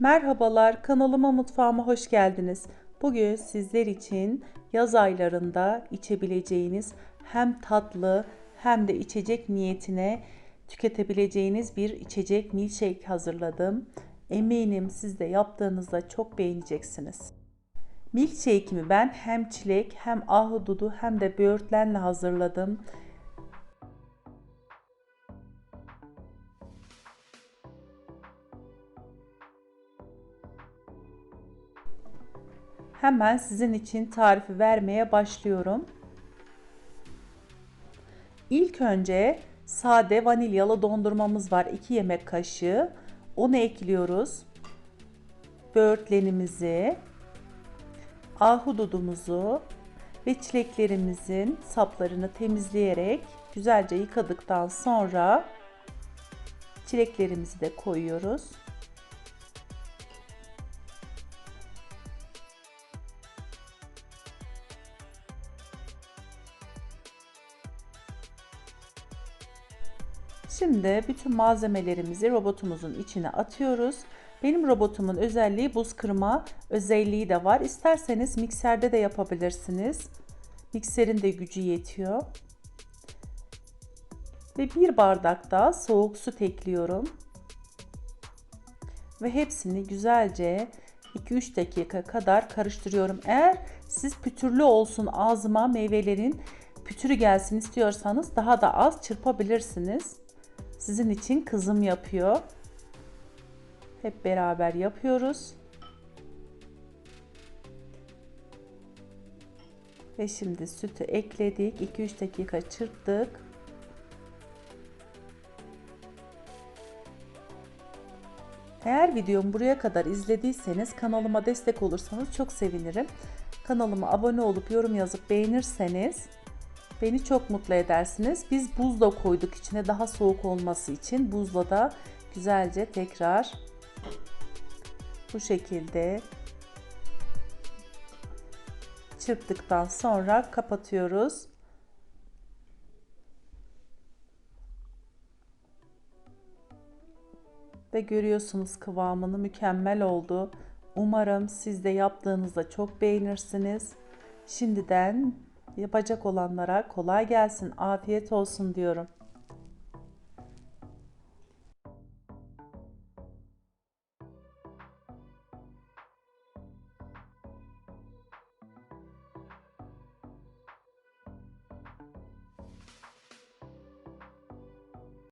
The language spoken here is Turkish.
Merhabalar, kanalıma mutfağıma hoş geldiniz. Bugün sizler için yaz aylarında içebileceğiniz hem tatlı hem de içecek niyetine tüketebileceğiniz bir içecek milkshake hazırladım. Eminim siz de yaptığınızda çok beğeneceksiniz. Milkshake'imi ben hem çilek hem ahududu hem de böğürtlenle hazırladım. Hemen sizin için tarifi vermeye başlıyorum. İlk önce sade vanilyalı dondurmamız var. 2 yemek kaşığı. Onu ekliyoruz. Böğürtlenimizi, ahududumuzu ve çileklerimizin saplarını temizleyerek güzelce yıkadıktan sonra çileklerimizi de koyuyoruz. Şimdi bütün malzemelerimizi robotumuzun içine atıyoruz. Benim robotumun özelliği buz kırma özelliği de var. İsterseniz mikserde de yapabilirsiniz. Mikserin de gücü yetiyor. Ve bir bardak da soğuk süt ekliyorum. Ve hepsini güzelce 2-3 dakika kadar karıştırıyorum. Eğer siz pütürlü olsun ağzıma meyvelerin pütürü gelsin istiyorsanız daha da az çırpabilirsiniz. Sizin için kızım yapıyor. Hep beraber yapıyoruz. Ve şimdi sütü ekledik. 2-3 dakika çırptık. Eğer videomu buraya kadar izlediyseniz kanalıma destek olursanız çok sevinirim. Kanalıma abone olup yorum yazıp beğenirseniz beni çok mutlu edersiniz. Biz buz da koyduk içine daha soğuk olması için. Buzla da güzelce tekrar bu şekilde çırptıktan sonra kapatıyoruz. Ve görüyorsunuz kıvamını mükemmel oldu. Umarım siz de yaptığınızda çok beğenirsiniz. Şimdiden yapacak olanlara kolay gelsin, afiyet olsun diyorum.